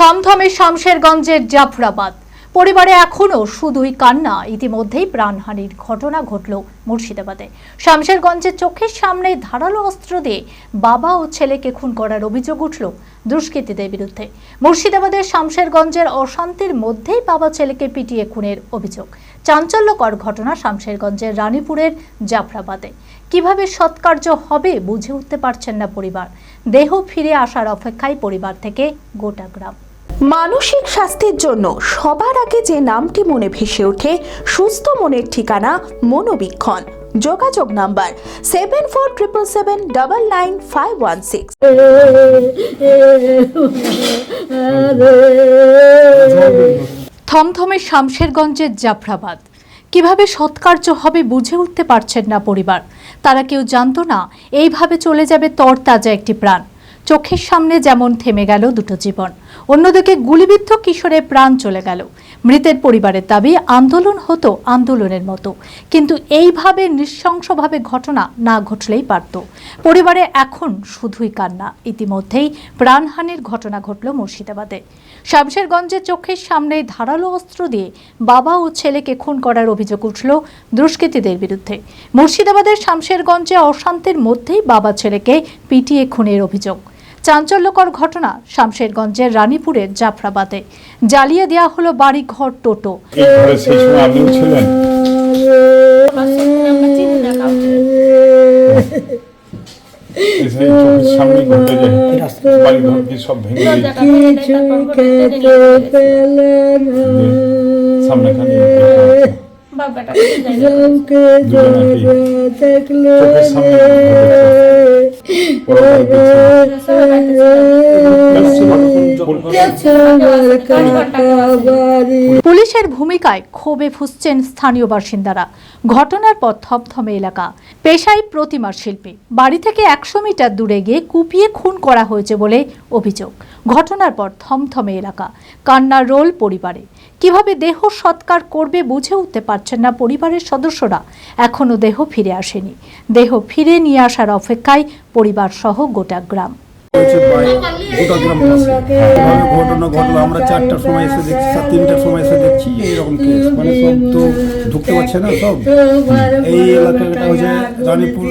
থমথমে শামশেরগঞ্জের জাফরাবাদ। পরিবারে এখনও শুধুই কান্না, ইতিমধ্যেই প্রাণহানির ঘটনা ঘটল মুর্শিদাবাদে। শামশেরগঞ্জের চোখের সামনে ধারালো অস্ত্র দিয়ে বাবা ও ছেলেকে খুন করার অভিযোগ উঠল দুষ্কৃতীদের বিরুদ্ধে। মুর্শিদাবাদের শামশেরগঞ্জের অশান্তির মধ্যেই বাবা ছেলেকে পিটিয়ে খুনের অভিযোগ। চাঞ্চল্যকর ঘটনা শামশেরগঞ্জের রানীপুরের জাফরাবাদে। কীভাবে সৎকার্য হবে বুঝে উঠতে পারছেন না পরিবার। দেহ ফিরে আসার অপেক্ষায় পরিবার থেকে গোটা গ্রাম। মানসিক স্বাস্থ্যের জন্য সবার আগে যে নামটি মনে ভেসে ওঠে, সুস্থ মনের ঠিকানা মনোবীক্ষণ। যোগাযোগ number seven four triple seven double nine five one six থমথমে শামশেরগঞ্জের জাফরাবাদ। কীভাবে সৎকার্য হবে বুঝে উঠতে পারছেন না পরিবার। তারা কেউ জানতো না, এইভাবে চলে যাবে তরতাজা একটি প্রাণ। চোখের সামনে যেমন থেমে গেল দুটো জীবন। অন্যদিকে গুলিবিদ্ধ কিশোরের প্রাণ চলে গেল। মৃতের পরিবারের দাবি, আন্দোলন হতো আন্দোলনের মতো। কিন্তু এইভাবে নৃশংসভাবে ঘটনা না ঘটলেই পারত। পরিবারে এখন শুধুই কান্না। ইতিমধ্যেই প্রাণহানির ঘটনা ঘটল মুর্শিদাবাদে। শামশেরগঞ্জের চোখের সামনে ধারালো অস্ত্র দিয়ে বাবা ও ছেলেকে খুন করার অভিযোগ উঠল দুষ্কৃতীদের বিরুদ্ধে। মুর্শিদাবাদের শামশেরগঞ্জে অশান্তির মধ্যেই বাবা ছেলেকে পিটিয়ে খুনের অভিযোগ। চাঞ্চল্যকর ঘটনা শামশেরগঞ্জের রানীপুরের জাফরাবাদে। জ্বালিয়ে দেওয়া হলো বাড়ি ঘর টোটো সামনে ঘটে যায় বাড়ি ঘর কি সব ভেঙে সামনে খালি পুলিশের ভূমিকায় ক্ষোভে ফুসছেন স্থানীয় বাসিন্দারা। ঘটনার পর থমথমে এলাকা। পেশায় প্রতিমার শিল্পী। বাড়ি থেকে একশো মিটার দূরে গিয়ে কুপিয়ে খুন করা হয়েছে বলে অভিযোগ। ঘটনার পর থমথমে এলাকা। কান্নার রোল পরিবারে। কীভাবে দেহ সৎকার করবে বুঝে উঠতে পারছেন না পরিবারের সদস্যরা। এখনও দেহ ফিরে আসেনি। দেহ ফিরে নিয়ে আসার অপেক্ষায় পরিবার সহ গোটা গ্রাম। গোটা গ্রাম ঘটনা ঘটলো। আমরা চারটার সময় এসে দেখছি তিনটার সময় এসে দেখছি এইরকম মানে সব তো ঢুকতে পারছে না সব। এই এলাকাটা হচ্ছে রানীপুর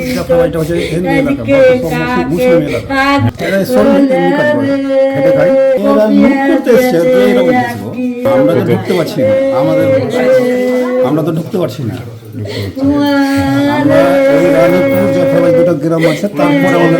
এটা হচ্ছে হিন্দু এলাকা মুসলিম- এলাকা। এরা করতে এসছে আমরা তো ঢুকতে পারছি না। আমাদের আমরা তো ঢুকতে পারছি না। আমরা রানীপুর যাত্রা দুটো গ্রাম আছে, তারপরে আমাদের